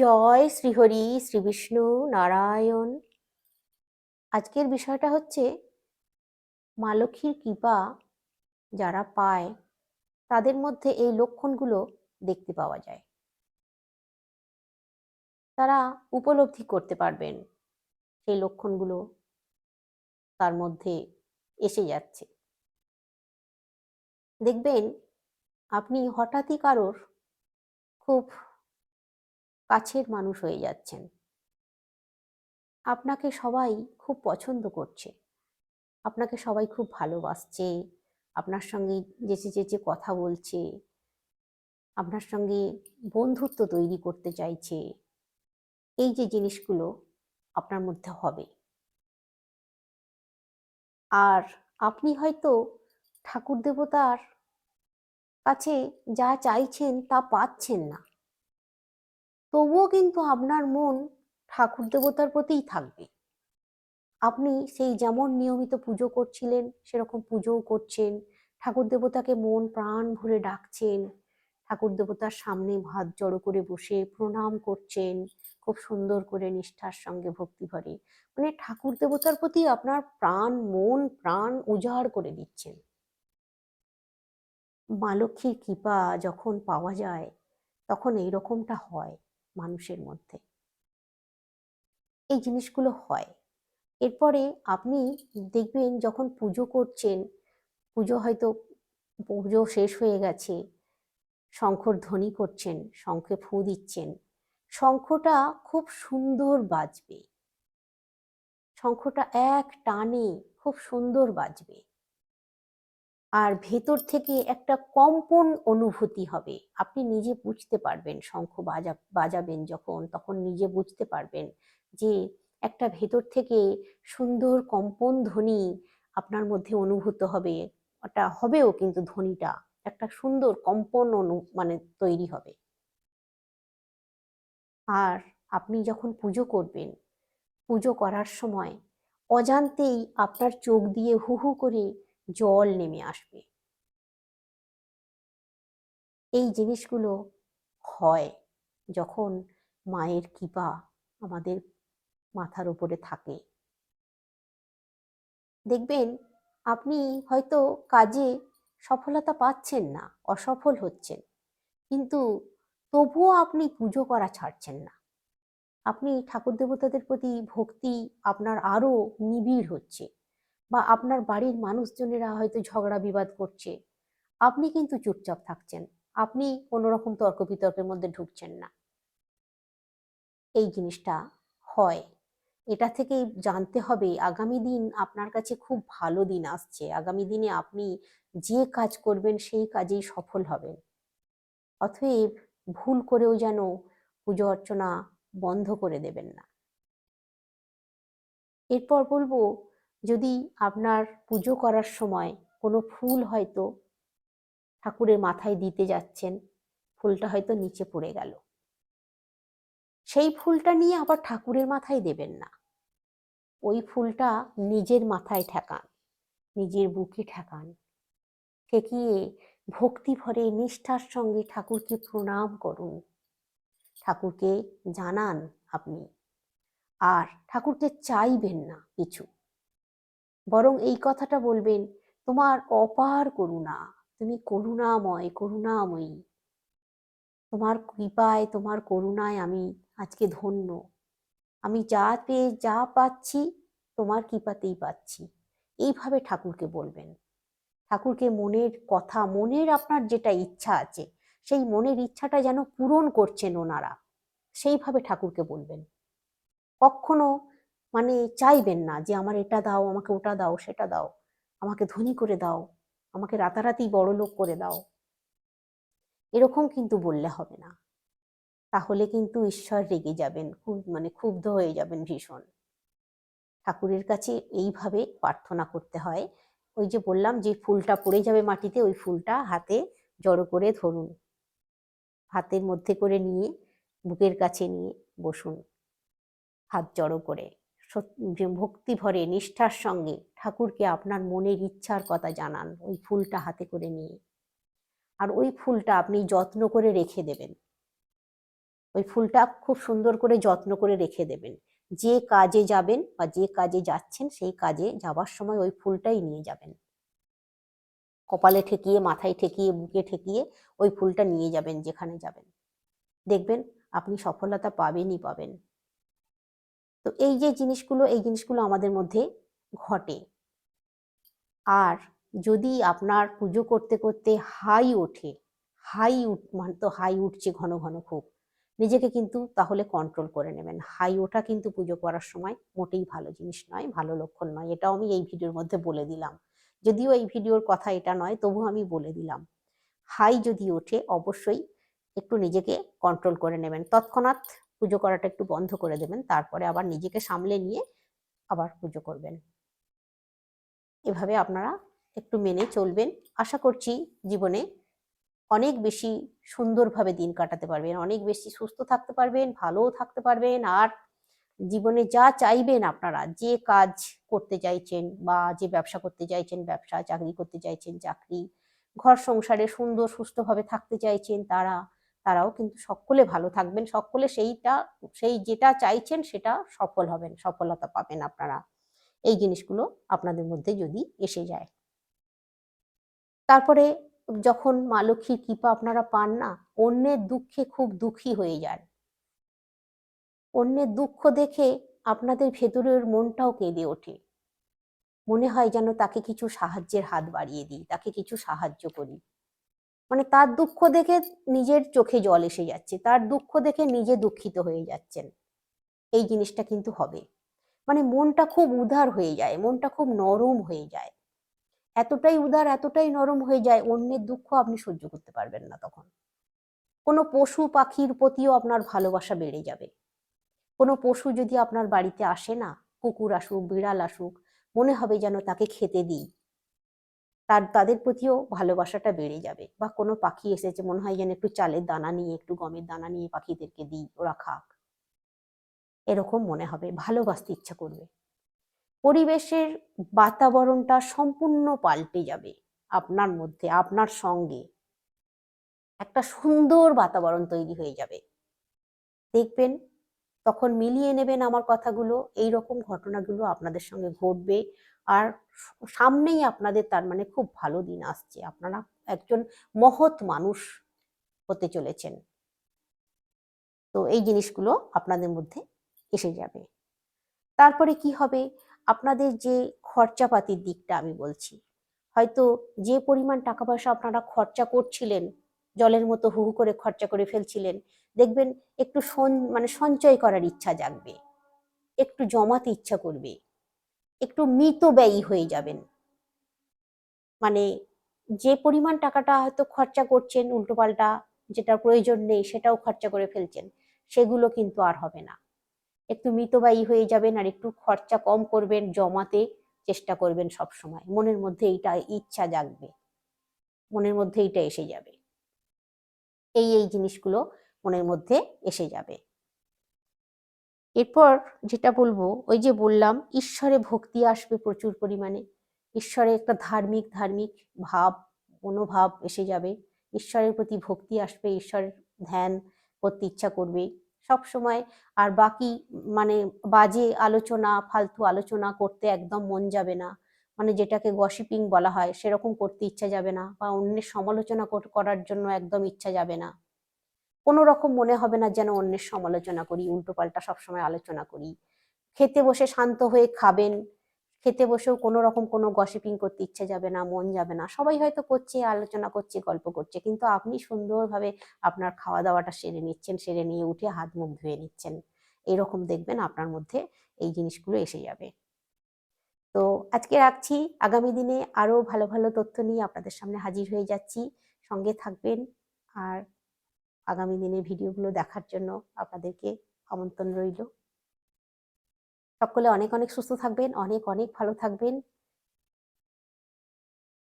জয় শ্রীহরি, শ্রী বিষ্ণু নারায়ণ। আজকের বিষয়টা হচ্ছে মা লক্ষ্মীর কৃপা যারা পায়, তাদের মধ্যে এই লক্ষণগুলো দেখতে পাওয়া যায়। তারা উপলব্ধি করতে পারবেন সেই লক্ষণগুলো তার মধ্যে এসে যাচ্ছে। দেখবেন, আপনি হঠাৎই কারোর খুব কাছের মানুষ হয়ে যাচ্ছেন। আপনাকে সবাই খুব পছন্দ করছে। আপনাকে সবাই খুব ভালোবাসছে। আপনার সঙ্গে যেচে যেচে কথা বলছে। আপনার সঙ্গে বন্ধুত্ব তৈরি করতে চাইছে। এই যে জিনিসগুলো আপনার মধ্যে হবে। আর আপনি হয়তো ঠাকুর দেবতার কাছে যা চাইছেন তা পাচ্ছেন না। তবুও কিন্তু আপনার মন ঠাকুর দেবতার প্রতিই থাকবে। আপনি সেই যেমন নিয়মিত পুজো করছিলেন, সেরকম পুজোও করছেন, ঠাকুর দেবতাকে মন প্রাণ ভরে ডাকছেন, ঠাকুর দেবতার সামনে ভাত জড়ো করে বসে প্রণাম করছেন, খুব সুন্দর করে নিষ্ঠার সঙ্গে ভক্তি ভরে। মানে ঠাকুর দেবতার প্রতি আপনার প্রাণ, মন প্রাণ উজাড় করে দিচ্ছেন। মা লক্ষ্মীর কৃপা যখন পাওয়া যায়, তখন এই রকমটা হয়। মানুষের মধ্যে। এই জিনিসগুলো হয়। এরপরে আপনি দেখবেন যখন পুজো করছেন, পুজো হয়তো পুজো শেষ হয়ে গেছে, শঙ্খর ধ্বনি করছেন, শঙ্খে ফু দিচ্ছেন, শঙ্খটা খুব সুন্দর বাজবে। শঙ্খটা এক টানে খুব সুন্দর বাজবে। আর ভেতর থেকে একটা কম্পন অনুভূতি হবে। আপনি নিজে বুঝতে পারবেন, শঙ্খ বাজা, বাজাবেন যখন, তখন নিজে বুঝতে পারবেন যে একটা ভেতর থেকে সুন্দর কম্পন ধ্বনি আপনার মধ্যে অনুভূত হবে। ওটা হবেও কিন্তু ধ্বনিটা, একটা সুন্দর কম্পন অনু মানে তৈরি হবে। আর আপনি যখন পুজো করবেন, পুজো করার সময় অজান্তেই আপনার চোখ দিয়ে হু হু করে জল নেমে আসবে। এই জিনিসগুলো হয় যখন মায়ের কৃপা আমাদের মাথার উপরে থাকে। দেখবেন আপনি হয়তো কাজে সফলতা পাচ্ছেন না, অসফল হচ্ছেন, কিন্তু তবুও আপনি পুজো করা ছাড়ছেন না। আপনি ঠাকুর দেবতাদের প্রতি ভক্তি আপনার আরও নিবিড় হচ্ছে। বা আপনার বাড়ির মানুষজনেরা হয়তো ঝগড়া বিবাদ করছে। আপনি কিন্তু চুপচাপ থাকছেন। আপনি কোনো রকম তর্ক বিতর্কের মধ্যে ঢুকছেন না। এই জিনিসটা হয়। এটা থেকে জানতে হবে, আগামী দিন আপনার কাছে খুব ভালো দিন আসছে। আগামী দিনে আপনি যে কাজ করবেন, সেই কাজেই সফল হবেন। অতএব ভুল করেও যেন পুজো অর্চনা বন্ধ করে দেবেন না। এরপর বলব যদি আপনার পুজো করার সময় কোনো ফুল হয়তো ঠাকুরের মাথায় দিতে যাচ্ছেন, ফুলটা হয়তো নিচে পড়ে গেল। সেই ফুলটা নিয়ে আবার ঠাকুরের মাথায় দেবেন না। ওই ফুলটা নিজের মাথায় ঠেকান, নিজের বুকে ঠেকান। ঠেকিয়ে ভক্তি ভরে, নিষ্ঠার সঙ্গে ঠাকুরকে প্রণাম করুন। ঠাকুরকে জানান আপনি, আর ঠাকুরকে চাইবেন না কিছু। বরং এই কথাটা বলবেন, তোমার অপার করুণা, তুমি করুণাময়, করুণাময়ী। তোমার কৃপায়, তোমার করুণায় আমি আজকে ধন্য। আমি যা পেয়ে যা পাচ্ছি, তোমার কৃপাতেই পাচ্ছি। এইভাবে ঠাকুরকে বলবেন। ঠাকুরকে মনের কথা, মনের আপনার যেটা ইচ্ছা আছে, সেই মনের ইচ্ছাটা যেন পূরণ করছেন ওনারা। সেইভাবে ঠাকুরকে বলবেন। কখনো মানে চাইবেন না যে আমার এটা দাও, আমাকে ওটা দাও, সেটা দাও। আমাকে ধনী করে দাও, আমাকে রাতারাতি বড় লোক করে দাও। এরকম কিন্তু বললে হবে না। তাহলে কিন্তু ঈশ্বর রেগে যাবেন, খুব মানে ক্ষুব্ধ হয়ে যাবেন ভীষণ। ঠাকুরের কাছে এইভাবে প্রার্থনা করতে হয়। ওই যে বললাম যে ফুলটা পড়ে যাবে মাটিতে, ওই ফুলটা হাতে জড়ো করে ধরুন। হাতের মধ্যে করে নিয়ে, বুকের কাছে নিয়ে বসুন। হাত জড়ো করে। ভক্তি ভরে, নিষ্ঠার সঙ্গে ঠাকুরকে আপনার মনের ইচ্ছার কথা জানান ওই ফুলটা হাতে করে নিয়ে। আর ওই ফুলটা আপনি যত্ন করে রেখে দেবেন। ওই ফুলটা খুব সুন্দর করে যত্ন করে রেখে দেবেন। যে কাজে যাবেন বা যে কাজে যাচ্ছেন, সেই কাজে যাবার সময় ওই ফুলটাই নিয়ে যাবেন। কপালে ঠেকিয়ে, মাথায় ঠেকিয়ে, বুকে ঠেকিয়ে ওই ফুলটা নিয়ে যাবেন যেখানে যাবেন। দেখবেন, আপনি সফলতা পাবেনই পাবেন। তো এই যে জিনিসগুলো, এই জিনিসগুলো আমাদের মধ্যে ঘটে। আর যদি আপনার পুজো করতে করতে হাই ওঠে, হাই উঠ মানে তো হাই উঠছে ঘন ঘন খুব, নিজেকে কিন্তু তাহলে কন্ট্রোল করে নেবেন। হাই ওঠা কিন্তু পুজো করার সময় মোটেই ভালো জিনিস নয়, ভালো লক্ষণ নয়। এটাও আমি এই ভিডিওর মধ্যে বলে দিলাম। যদিও এই ভিডিওর কথা এটা নয় তবু আমি বলে দিলাম। হাই যদি ওঠে, অবশ্যই একটু নিজেকে কন্ট্রোল করে নেবেন। তৎক্ষণাৎ পুজো করাটা একটু বন্ধ করে দেবেন, তারপরে আবার নিজেকে সামলে নিয়ে আবার পুজো করবেন। এভাবে আপনারা একটু মেনে চলবেন। আশা করছি জীবনে অনেক বেশি সুন্দরভাবে দিন কাটাতে পারবেন, অনেক বেশি সুস্থ থাকতে পারবেন, ভালোও থাকতে পারবেন, আর জীবনে যা চাইবেন আপনারা, যে কাজ করতে চাইছেন বা যে ব্যবসা করতে চাইছেন, ব্যবসা, চাকরি করতে চাইছেন, চাকরি, ঘর সংসারে সুন্দর সুস্থভাবে থাকতে চাইছেন তারা তারাও কিন্তু সকলে ভালো থাকবেন, সকলে সেইটা, সেই যেটা চাইছেন সেটা সফল হবেন, সফলতা পাবেন আপনারা। এই জিনিসগুলো আপনাদের মধ্যে যদি এসে যায়। তারপরে যখন মা লক্ষ্মীর কৃপা আপনারা পান না, অন্যের দুঃখে খুব দুঃখী হয়ে যান। অন্যের দুঃখ দেখে আপনাদের ভেতরের মনটাও কেঁদে ওঠে। মনে হয় যেন তাকে কিছু সাহায্যের হাত বাড়িয়ে দিই, তাকে কিছু সাহায্য করি। মানে তার দুঃখ দেখে নিজের চোখে জল এসে যাচ্ছে, তার দুঃখ দেখে নিজে দুঃখিত হয়ে যাচ্ছেন। এই জিনিসটা কিন্তু হবে। মানে মনটা খুব উদার হয়ে যায়, মনটা খুব নরম হয়ে যায়। এতটাই উদার, এতটাই নরম হয়ে যায়, অন্যের দুঃখ আপনি সহ্য করতে পারবেন না তখন। কোনো পশু পাখির প্রতিও আপনার ভালোবাসা বেড়ে যাবে। কোনো পশু যদি আপনার বাড়িতে আসে না, কুকুর আসুক, বিড়াল আসুক, মনে হবে যেন তাকে খেতে দিই। তার, তাদের প্রতিও ভালোবাসাটা বেড়ে যাবে। বা কোনো পাখি এসেছে, মনে হয় যেন একটু চালের দানা নিয়ে, একটু গমের দানা নিয়ে পাখিদেরকে দিই, ওরা খাক। এরকম মনে হবে, ভালোবাসতে ইচ্ছা করবে। পরিবেশের বাতাবরণটা সম্পূর্ণ পাল্টে যাবে আপনার মধ্যে, আপনার সঙ্গে। একটা সুন্দর বাতাবরণ তৈরি হয়ে যাবে। দেখবেন, তখন মিলিয়ে নেবেন আমার কথাগুলো এই রকম ঘটনাগুলো আপনাদের সঙ্গে ঘটবে। আর সামনেই আপনাদের তার মানে খুব ভালো দিন আসছে। আপনারা একজন মহৎ মানুষ হতে চলেছেন। তো এই জিনিসগুলো আপনাদের মধ্যে এসে যাবে। তারপরে কি হবে? আপনাদের যে খরচাপাতির দিকটা আমি বলছি। হয়তো যে পরিমাণ টাকা পয়সা আপনারা খরচা করছিলেন, জলের মতো হু করে খরচা করে ফেলছিলেন, দেখবেন একটু মানে সঞ্চয় করার ইচ্ছা জাগবে। একটু জমাতে ইচ্ছা করবে। একটু মিতব্যয়ী হয়ে যাবেন। মানে যে পরিমাণ টাকাটা হয়তো খরচা করছেন উল্টোপাল্টা যেটা প্রয়োজন নেই সেটাও খরচা করে ফেলছেন, সেগুলো কিন্তু আর হবে না। একটু মিতব্যয়ী হয়ে যাবেন আর একটু খরচা কম করবেন, জমাতে চেষ্টা করবেন সব সময় মনের মধ্যে এইটা ইচ্ছা জাগবে। মনের মধ্যে এইটা এসে যাবে। এই এই জিনিসগুলো মনের মধ্যে এসে যাবে। এরপর যেটা বলব, ওই যে বললাম, ঈশ্বরে ভক্তি আসবে প্রচুর পরিমাণে। ঈশ্বরে একটা ধার্মিক ধার্মিক ভাব, মনোভাব এসে যাবে। ঈশ্বরের প্রতি ভক্তি আসবে, ঈশ্বরের ধ্যান করতে ইচ্ছা করবে। সব সময় আর বাকি মানে বাজে আলোচনা, ফালতু আলোচনা করতে একদম মন যাবে না। মানে যেটাকে গসিপিং বলা হয়, সেরকম করতে ইচ্ছা যাবে না বা অন্যের সমালোচনা করার জন্য একদম ইচ্ছা যাবে না। কোনো রকম মনে হবে না যেন অন্যের সমালোচনা করি উল্টোপাল্টা সবসময় আলোচনা করি। খেতে বসে শান্ত হয়ে খাবেন, খেতে বসেও কোনো রকম কোনো গসিপিং করতে ইচ্ছে যাবে না, মন যাবে না। সবাই হয়তো করছে, আলোচনা করছে, গল্প করছে, কিন্তু আপনি সুন্দরভাবে আপনার খাওয়া দাওয়াটা সেরে নিচ্ছেন, সেরে নিয়ে উঠে হাত মুখ ধুয়ে নিচ্ছেন। এরকম দেখবেন আপনার মধ্যে এই জিনিসগুলো এসে যাবে। তো আজকে রাখছি। আগামী দিনে আরও ভালো ভালো তথ্য নিয়ে আপনাদের সামনে হাজির হয়ে যাচ্ছি। সঙ্গে থাকবেন। আর আগামী দিনের ভিডিওগুলো দেখার জন্য আপনাদেরকে আমন্ত্রণ রইল। সকলে অনেক অনেক সুস্থ থাকবেন, অনেক অনেক ভালো থাকবেন।